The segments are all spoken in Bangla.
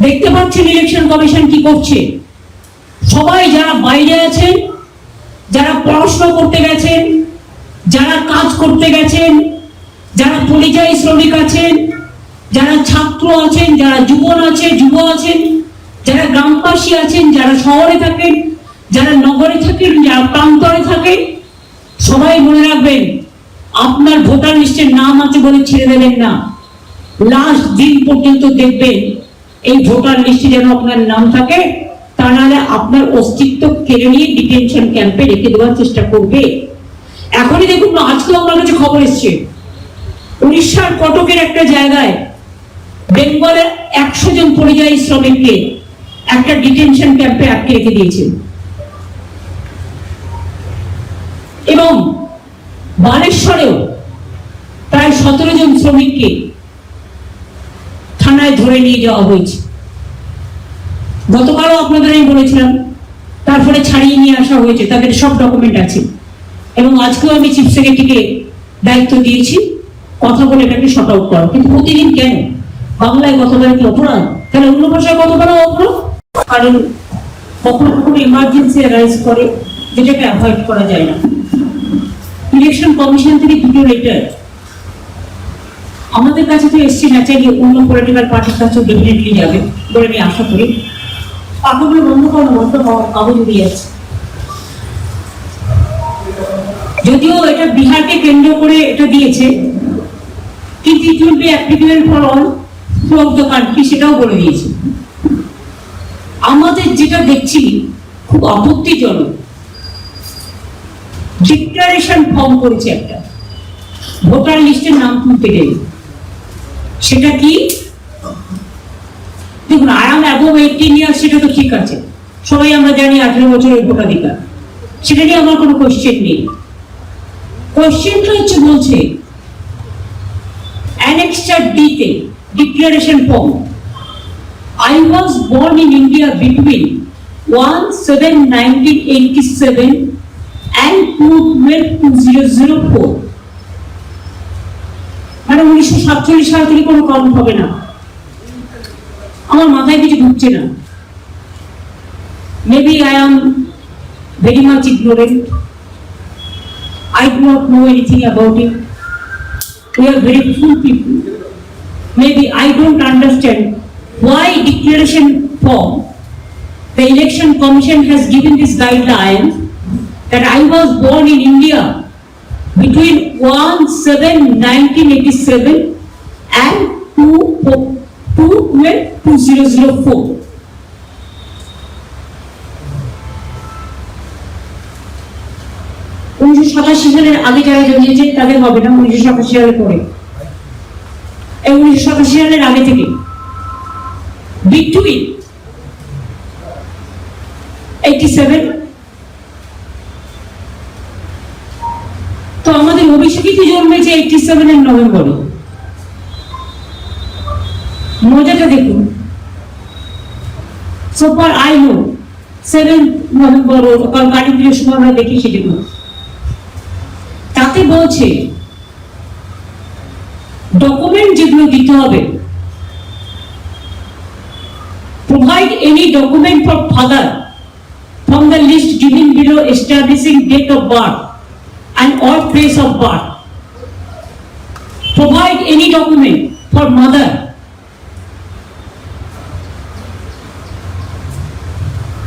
দেখতে পাচ্ছেন ইলেকশন কমিশন কি করছে? সবাই যারা বাইরে আছেন, যারা পড়াশোনা করতে গেছেন, যারা কাজ করতে গেছেন, যারা পরিযায়ী শ্রমিক আছেন, যারা ছাত্র আছেন, যারা যুবন আছে, যুব আছেন, যারা গ্রামবাসী আছেন, যারা শহরে থাকেন, যারা নগরে থাকেন, যারা প্রান্তরে থাকেন, সবাই মনে রাখবেন, আপনার ভোটার লিস্টের নাম আছে বলে ছেড়ে দেবেন না। লাস্ট দিন পর্যন্ত দেখবেন এই ভোটার লিস্টে যেন আপনার নাম থাকে, তা নাহলে আপনার অস্তিত্ব কেড়ে নিয়ে ডিটেনশন ক্যাম্পে রেখে দেওয়ার চেষ্টা করবে। এখনই দেখুন না আজকেও আমার কাছে খবর এসছে। উড়িষ্যার কটকের একটা জায়গায় বেঙ্গলের একশো জন পরিযায়ী শ্রমিককে একটা ডিটেনশন ক্যাম্পে আটকে রেখে দিয়েছে। এবং বালেশ্বরেও প্রায় সতেরো জন শ্রমিককে থানায় ধরে নিয়ে যাওয়া হয়েছে। গতকালও আপনাদের আমি বলেছিলাম, তারপরে ছাড়িয়ে নিয়ে আসা হয়েছে, তাদের সব ডকুমেন্ট আছে। এবং আজকেও আমি চিফ সেক্রেটারিকে দায়িত্ব দিয়েছি, কথা বলে এটাকে শর্ট আউট করা। কিন্তু প্রতিদিন কেন? বাংলায় বলা কি অপরাধ? তাহলে অন্য ভাষায় বলা অপরাধ? কারণ কখনো কখনো ইমার্জেন্সি রাইজ করে, যেটাকে অ্যাভয়েড করা যায় না। ইলেকশন কমিশন থেকে দুটো লেটার আমাদের কাছে তো এসছে ন্যাচারালি অন্য পলিটিক্যাল পার্টির কাছেও ডেফিনেটলি যাবে বলে আমি আশা করি। পাখাগুলো বন্ধ করো বন্ধ কাগজ উড়িয়ে যাচ্ছে যদিও এটা বিহারকে কেন্দ্র করে এটা দিয়েছে, কিন্তু it will be applicable for all through of the country সেটাও বলে দিয়েছে। আমাদের যেটা দেখছি, খুব আপত্তিজনক। ডিক্লারেশন ফর্ম করেছে একটা। ভোটার লিস্টের নাম তুলতে গেলে। সেটা কি? দেখুন I am above eighteen year সেটা তো ঠিক আছে। সবাই আমরা জানি আঠেরো বছরের ভোটাধিকার। সেটা নিয়ে আমার কোনো কোশ্চেন নেই। কোশ্চেনটা হচ্ছে বলছে অ্যানেক্সচার ডিতে declaration form I was born in India between 1 7 1987 and 2 12 2004. মানে উনিশশো সাতচল্লিশ সাল থেকে কোনো কাউন্ট হবে না আমার মাথায় কিছু ঢুকছে না maybe I am very much ignorant I do not know anything about it. We are very few people. Maybe I don't understand why declaration form, the election commission has given this guideline that I was born in India between 1 7 1987 and 2 2 2004. উনিশশো সাতাশি সালের আগে যারা জন্মেছে, তাদের হবে না উনিশশো সাতাশি সালের পরে উনিশশো সাতাশি সালের আগে থেকে বিটুইন এইটি সেভেন তো আমাদের অভিষেকই তো জন্মেছে? এইটি সেভেনের নভেম্বরে। মজাটা দেখুন। সোপার আই নো সেভেন নভেম্বর কারণ পুজোর সময় আমরা দেখি সেগুলো তাতে বলছে ডকুমেন্ট যেগুলো দিতে হবে, provide any document for father from the list given below establishing date of birth. And or place of birth. Provide any document for mother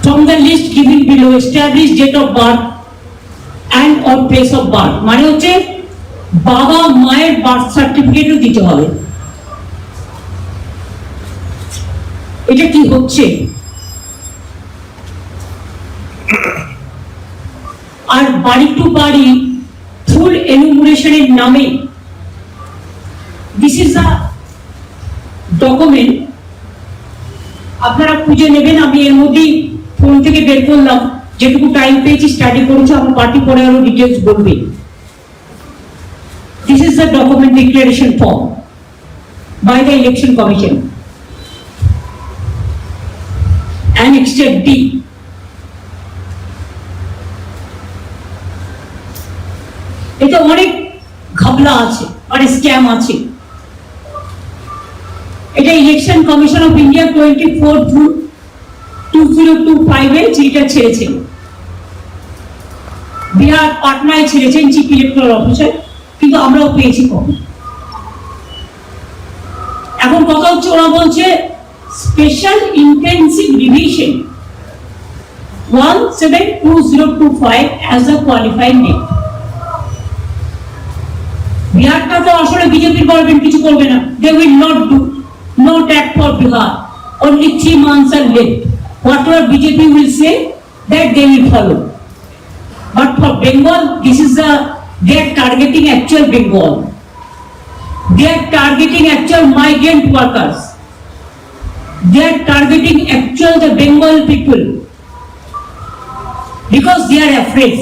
from the list given below establish date of birth and or place of birth. মানে হচ্ছে বাবা মায়ের বার্থ সার্টিফিকেটও দিতে হবে এটা কি হচ্ছে আর বাড়ি টু বাড়ি ফুল এনুমুরেশনের নামে দিস ইজ আ ডকুমেন্ট আপনারা খুঁজে নেবেন, আমি এর মধ্যেই ফোন থেকে বের করলাম। যেটুকু টাইম পেয়েছি স্টাডি করেছি আমার পার্টি পরে আরও ডিটেলস বলবে। This is the document declaration form by the election commission Annexure D. এতে অনেক ঘাবলা আছে, অনেক স্ক্যাম আছে। এটা election commission of India twenty four June two zero two ফাইভে চিঠিটা ছেড়েছেন বিহার পাটনায় ছেড়েছেন চিফ ইলেকট্রাল অফিসার কিন্তু আমরাও পেয়েছি কম এখন কথা হচ্ছে, ওরা বলছে special intensive revision one seven two zero two five as a qualified name বিহারটা তো আসলে বিজেপির গভর্নমেন্ট কিছু করবে না they will not do no tack for Bihar only three months are left whatever bjp will say that they will follow but for bengal this is the they are targeting actual bengal they are targeting actual migrant workers they are targeting actual the bengal people because they are afraid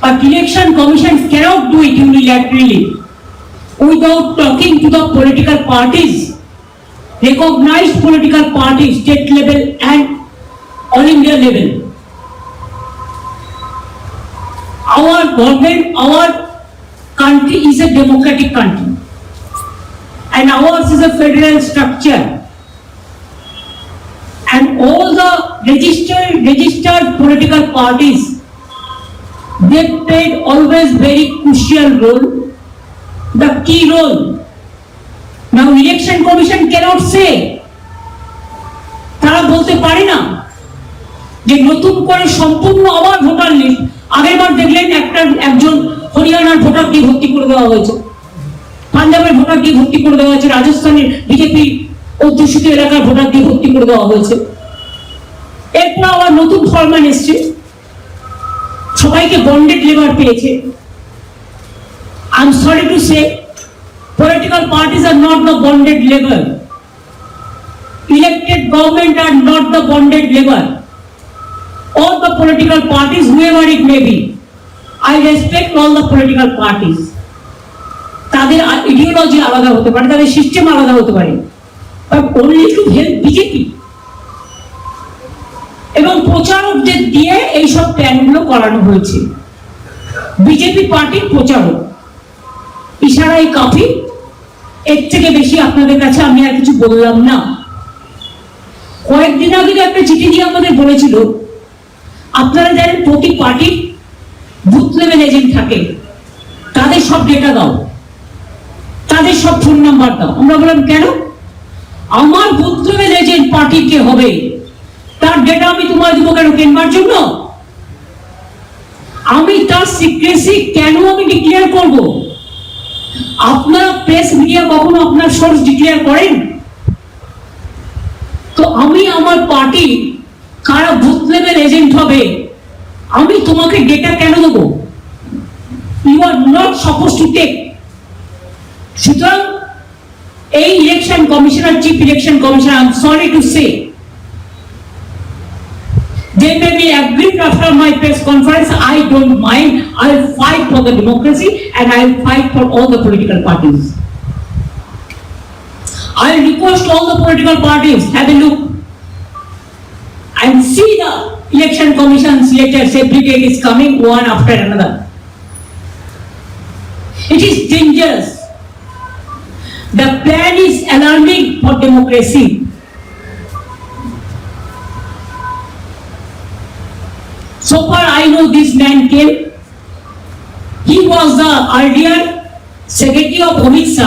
but election commission cannot do it unilaterally. Without talking to the political parties recognized political parties state level and all india level. Our government our country is a democratic country. And ours is a federal structure. And all the registered registered political parties they played always very crucial role. The key role. Now, election commission cannot say. তারা বলতে পারে না যে নতুন করে সম্পূর্ণ আবার ভোটার লিস্ট আগেরবার দেখলেন একটা, একজন হরিয়ানার ভোটার দিয়ে ভর্তি করে দেওয়া হয়েছে। পাঞ্জাবের ভোটার দিয়ে ভর্তি করে দেওয়া হয়েছে। রাজস্থানের বিজেপি অধ্যুষিত এলাকার ভোটার দিয়ে ভর্তি করে দেওয়া হয়েছে। এরপর আবার নতুন ফরম্যান এসছে। সবাইকে বন্ডেড লেবার পেয়েছে I am sorry to say political parties are not the bonded labor elected government are not the bonded labor all the political parties whoever it may be i respect all the political parties তাদের আলাদা হতে পারে তাদের সিস্টেম আলাদা হতে পারে but only to help BJP প্রচারকদের দিয়ে এইসব প্ল্যানগুলো করানো হয়েছে। বিজেপি পার্টির প্রচারক। ইশারাই কাফি। এর থেকে বেশি আপনাদের কাছে আমি আর কিছু বললাম না। কয়েকদিন আগে একটা চিঠি দিয়ে আমাদের বলেছিল, আপনারা জানেন প্রতি পার্টির বুথ লেভেল এজেন্ট থাকে, তাদের সব ডেটা দাও। তাদের সব ফোন নাম্বার দাও। আমরা বললাম, কেন? আমার বুথ লেভেল এজেন্ট পার্টির কে হবে? তার ডেটা আমি তোমার দিব কেন কেনবার জন্য? আমি তার সিক্রেসি কেন আমি ডিক্লেয়ার করব? আপনারা প্রেস মিডিয়া কখনো আপনার সোর্স ডিক্লেয়ার করেন? তো আমি আমার পার্টি কারা বুথ লেভেল এজেন্ট হবে? আমি তোমাকে ডেটা কেন দেবো? You are not suppose to take সুতরাং এই election commissioner chief election commissioner I am sorry to say They may be aggrieved after my press conference. I don't mind. I'll fight for the democracy and I'll fight for all the political parties. I request all the political parties, have a look and see the election commission's letters every day is coming one after another. It is dangerous. The plan is alarming for democracy. So far I know this man came. He was the earlier Secretary of Amit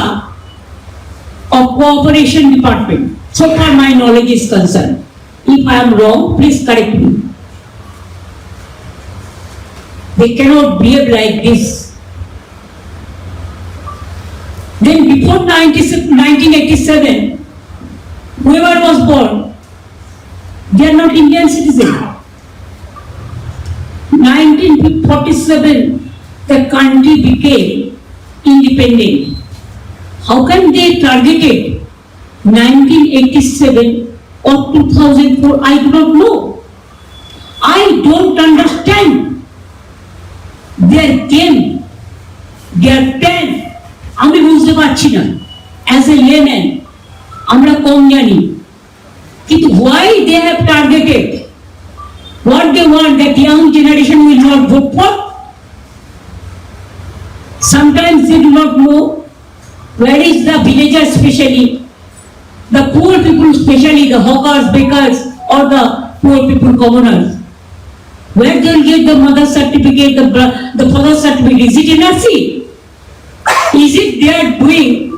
of Cooperation Department. So far my knowledge is concerned. If I am wrong, please correct me. They cannot behave like this. Then before 1987, whoever was born, they are not Indian citizen. 1947, the country became independent. How can they target it? 1987 or 2004? I do not know. I don't understand their game, their plan. আমি বুঝতে পারছি না অ্যাজ এ লেম্যান আমরা কম জানি কিন্তু why they have targeted what they want that young generation will not vote for. Sometimes they do not know where is the villager especially, the the poor people, especially the hawkers, bakers, or the poor people, commoners. Where they'll get the mother certificate, the, the father certificate, is it NRC? Is it they are doing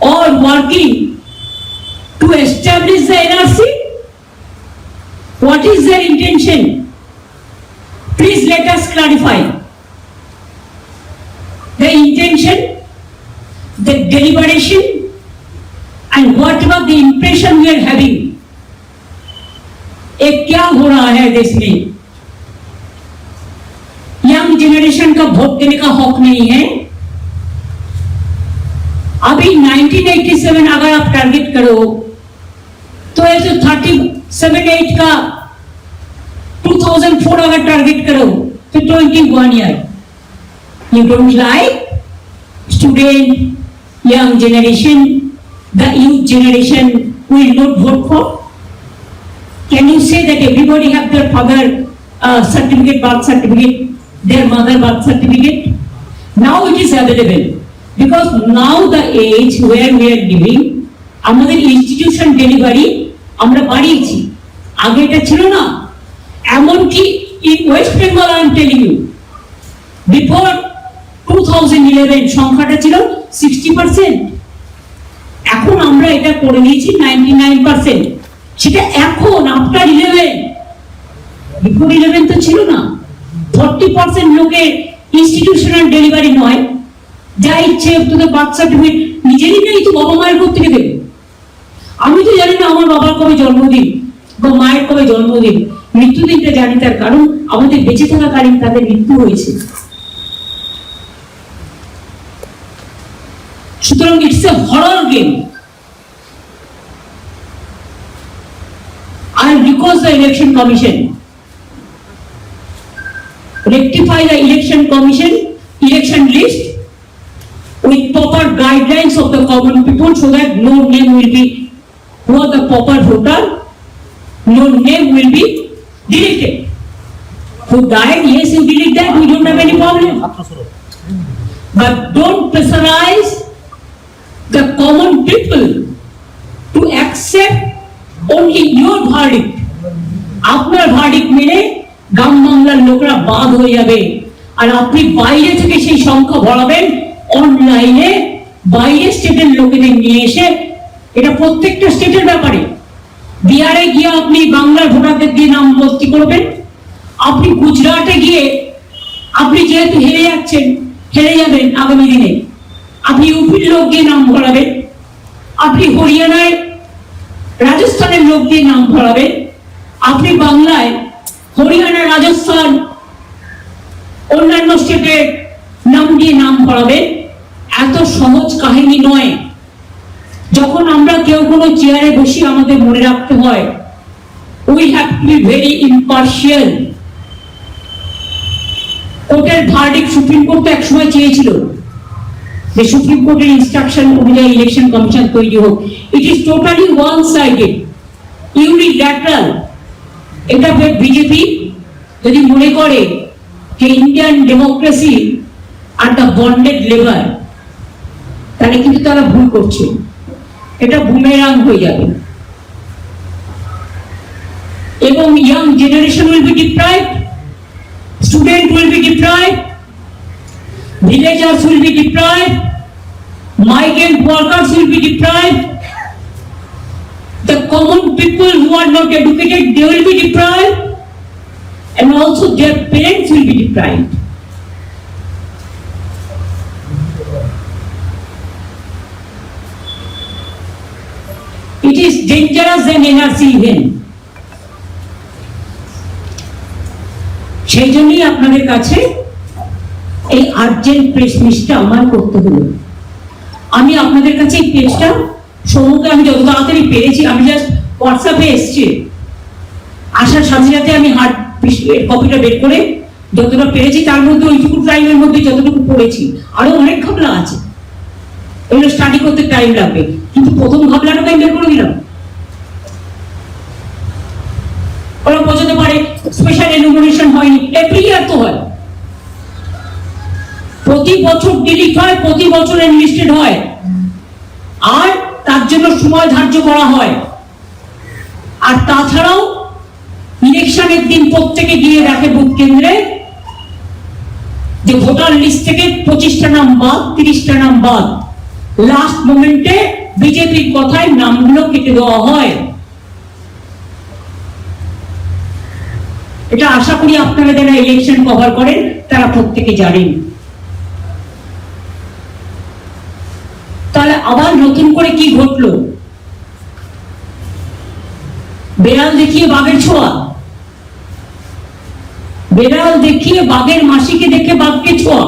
or working to establish the NRC? What is their intention? Please let us clarify. The intention, the deliberation, and whatever the impression we are having. ये क्या हो रहा है देश में यंग जनरेशन का वोट देने का हक नहीं है अभी 1987 अगर आप टारगेट करो तो ये जो 37 8 का 2004 अगर टारगेट करो तो 21 year you don't like student young generation the youth generation will not vote for can you say that everybody have their father uh, certificate birth certificate their mother birth certificate now it is available because now the age where we are living আমাদের ইনস্টিটিউশন ডেলিভারি আমরা বাড়িয়েছি আগে এটা ছিল না এমনকি in West Bengal I am telling you before two thousand eleven সংখ্যাটা ছিল সিক্সটি পার্সেন্ট এখন আমরা এটা করে নিয়েছি নাইনটি নাইন পার্সেন্ট সেটা এখন আফটার ইলেভেন বিফোর ইলেভেন তো ছিল না। ফর্টি পার্সেন্ট লোকের ইনস্টিটিউশনাল ডেলিভারি নয়। যা ইচ্ছে তোদের বার্থ সার্টিফিকেট নিজেরই নেই তো বাবা মায়ের কোথা থেকে দেবে। আমি তো জানি না আমার বাবার কবে জন্মদিন বা মায়ের কবে জন্মদিন। মৃত্যুদিনটা জানি তার কারণ আমাদের বেঁচে থাকাকালীন তাদের মৃত্যু হয়েছে সুতরাং it's a horror game I request the election commission rectify the election commission election list with proper guidelines of the common people so that no name will be who are the proper voter no name will be deleted who died yes you delete that we don't have any problem but don't pressurize the common people to accept only your verdict আপনার ভার্ডিক মেনে গ্রাম বাংলার লোকরা বাদ হয়ে যাবে আর আপনি বাইরে থেকে সেই সংখ্যা ভরাবেন অনলাইনে বাইরে স্টেটের লোকেদের নিয়ে এসে এটা প্রত্যেকটা স্টেটের ব্যাপারে বিহারে গিয়ে আপনি বাংলার ভোটারদের দিয়ে নাম ভর্তি করবেন। আপনি গুজরাটে গিয়ে আপনি যেহেতু হেরে যাচ্ছেন, হেরে যাবেন আগামী দিনে। আপনি ইউপির লোক দিয়ে নাম ভরাবেন। আপনি হরিয়ানায়, রাজস্থানের লোক দিয়ে নাম ভরাবেন। আপনি বাংলায় হরিয়ানা রাজস্থান, অন্যান্য স্টেটের নাম দিয়ে নাম ভরাবেন। এত সহজ কাহিনী নয়। যখন আমরা কেউ কোনো চেয়ারে বসি, আমাদের মনে রাখতে হয় we have to be very impartial কোর্টের ভার্ডিক সুপ্রিম কোর্ট তো একসময় চেয়েছিল যে সুপ্রিম কোর্টের ইনস্ট্রাকশন অনুযায়ী ইলেকশন কমিশন তৈরি হোক। It is totally one sided unilateral এটা বিজেপি যদি মনে করে যে Indian democracy are the bonded labour তাহলে কিন্তু তারা ভুল করছে। এটা বুমেরাং হয়ে যাবে এবং young generation will be deprived student will be deprived villagers will be deprived, migrant workers will be deprived, the common people who are not educated, they will be deprived, and also their parents will be deprived. is dangerous NRC even. সেই জন্যই আপনাদের কাছে এই আর্জেন্ট প্রেস মিসটা আমার করতে হলো। আমি আপনাদের কাছে এই পেজটা সমুদ্রে আমি যত তাড়াতাড়ি পেরেছি, আমি জাস্ট হোয়াটসঅ্যাপে এসছি। আসার সাথে সাথে আমি হার্ড কপিটা বের করে যতটা পেরেছি, তার মধ্যে ওইটুকু টাইমের মধ্যে যতটুকু পড়েছি, আরও অনেক ঘটনা আছে। এগুলো স্টাডি করতে টাইম লাগবে। কিন্তু প্রথম ঘটনাটাকে আমি বের করে দিলাম। ওরা বোঝাতে পারে স্পেশাল এনুমারেশন হয়নি। এভরি ইয়ার তো হয়। প্রতি বছর ডিলিট হয়, প্রতি বছর এনলিস্টেড হয়। আর তার জন্য সময় ধার্য করা হয়। আর তাছাড়াও ইলেকশনের দিন প্রত্যেকে গিয়ে দেখে বুথ কেন্দ্রে যে ভোটার লিস্ট থেকে পঁচিশটা নাম বাদ তিরিশটা নাম বাদ লাস্ট মোমেন্টে বিজেপির কথায় নামগুলো কেটে দেওয়া হয়। এটা আশা করি আপনারা যারা ইলেকশন কভার করেন, তারা প্রত্যেকে জানেন। তাহলে আবার নতুন করে কি ঘটলো? বেড়াল দেখিয়ে বাঘের ছোঁয়া। বেড়াল দেখিয়ে বাঘের মাসিকে দেখে বাঘকে ছোঁয়া।